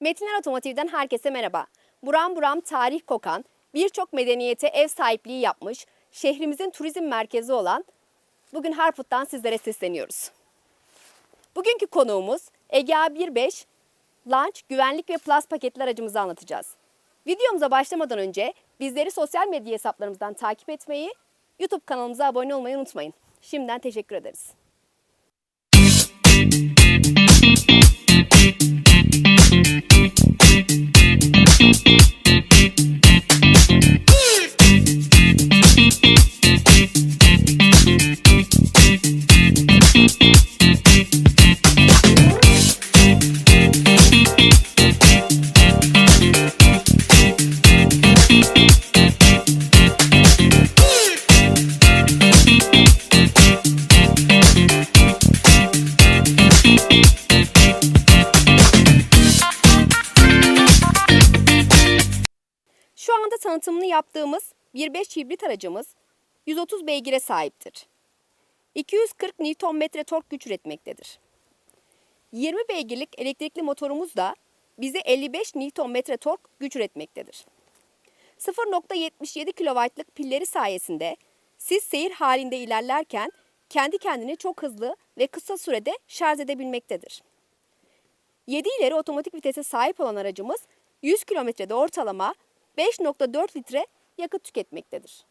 Metinler Otomotiv'den herkese merhaba. Buram buram tarih kokan, birçok medeniyete ev sahipliği yapmış, şehrimizin turizm merkezi olan bugün Harput'tan sizlere sesleniyoruz. Bugünkü konuğumuz Ege A15 Launch güvenlik ve Plus paketli aracımızı anlatacağız. Videomuza başlamadan önce bizleri sosyal medya hesaplarımızdan takip etmeyi, YouTube kanalımıza abone olmayı unutmayın. Şimdiden teşekkür ederiz. Şu anda tanıtımını yaptığımız 1.5 hibrit aracımız 130 beygire sahiptir. 240 Nm tork güç üretmektedir. 20 beygirlik elektrikli motorumuz da bize 55 Nm tork güç üretmektedir. 0.77 kW'lık pilleri sayesinde siz seyir halinde ilerlerken kendi kendini çok hızlı ve kısa sürede şarj edebilmektedir. 7 ileri otomatik vitese sahip olan aracımız 100 kilometrede ortalama 5.4 litre yakıt tüketmektedir.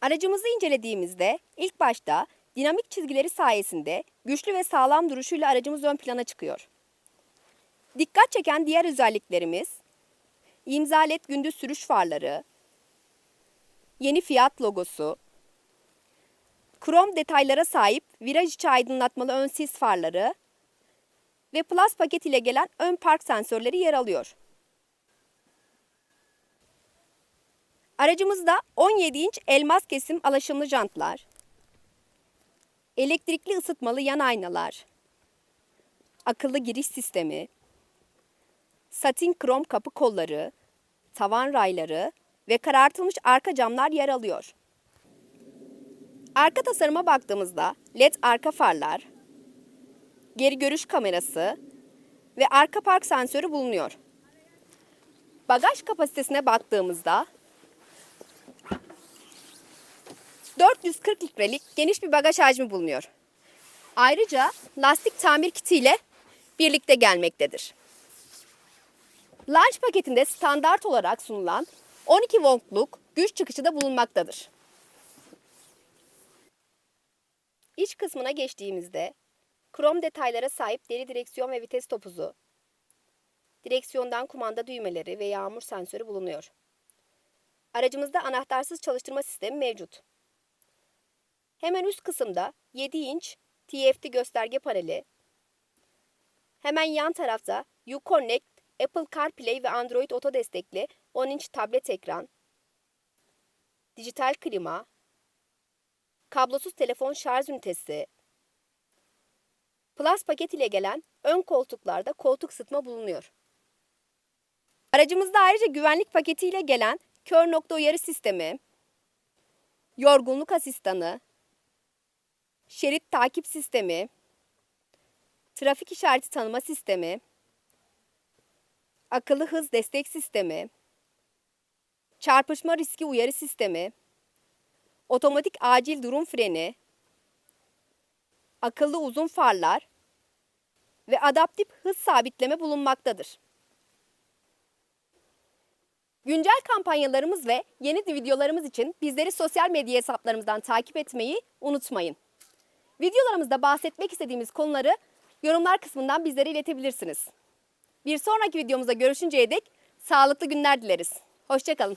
Aracımızı incelediğimizde ilk başta dinamik çizgileri sayesinde güçlü ve sağlam duruşuyla aracımız ön plana çıkıyor. Dikkat çeken diğer özelliklerimiz imza led gündüz sürüş farları, yeni fiyat logosu, krom detaylara sahip viraj içi aydınlatmalı ön sis farları ve Plus paket ile gelen ön park sensörleri yer alıyor. Aracımızda 17 inç elmas kesim alaşımlı jantlar, elektrikli ısıtmalı yan aynalar, akıllı giriş sistemi, satin krom kapı kolları, tavan rayları ve karartılmış arka camlar yer alıyor. Arka tasarıma baktığımızda led arka farlar, geri görüş kamerası ve arka park sensörü bulunuyor. Bagaj kapasitesine baktığımızda 440 litrelik geniş bir bagaj hacmi bulunuyor. Ayrıca lastik tamir kiti ile birlikte gelmektedir. Launch paketinde standart olarak sunulan 12 voltluk güç çıkışı da bulunmaktadır. İç kısmına geçtiğimizde krom detaylara sahip deri direksiyon ve vites topuzu, direksiyondan kumanda düğmeleri ve yağmur sensörü bulunuyor. Aracımızda anahtarsız çalıştırma sistemi mevcut. Hemen üst kısımda 7 inç TFT gösterge paneli, hemen yan tarafta Uconnect, Apple CarPlay ve Android Auto destekli 10 inç tablet ekran, dijital klima, kablosuz telefon şarj ünitesi, Plus paket ile gelen ön koltuklarda koltuk ısıtma bulunuyor. Aracımızda ayrıca güvenlik paketiyle gelen kör nokta uyarı sistemi, yorgunluk asistanı, şerit takip sistemi, trafik işareti tanıma sistemi, akıllı hız destek sistemi, çarpışma riski uyarı sistemi, otomatik acil durum freni, akıllı uzun farlar ve adaptif hız sabitleme bulunmaktadır. Güncel kampanyalarımız ve yeni videolarımız için bizleri sosyal medya hesaplarımızdan takip etmeyi unutmayın. Videolarımızda bahsetmek istediğimiz konuları yorumlar kısmından bizlere iletebilirsiniz. Bir sonraki videomuzda görüşünceye dek sağlıklı günler dileriz. Hoşçakalın.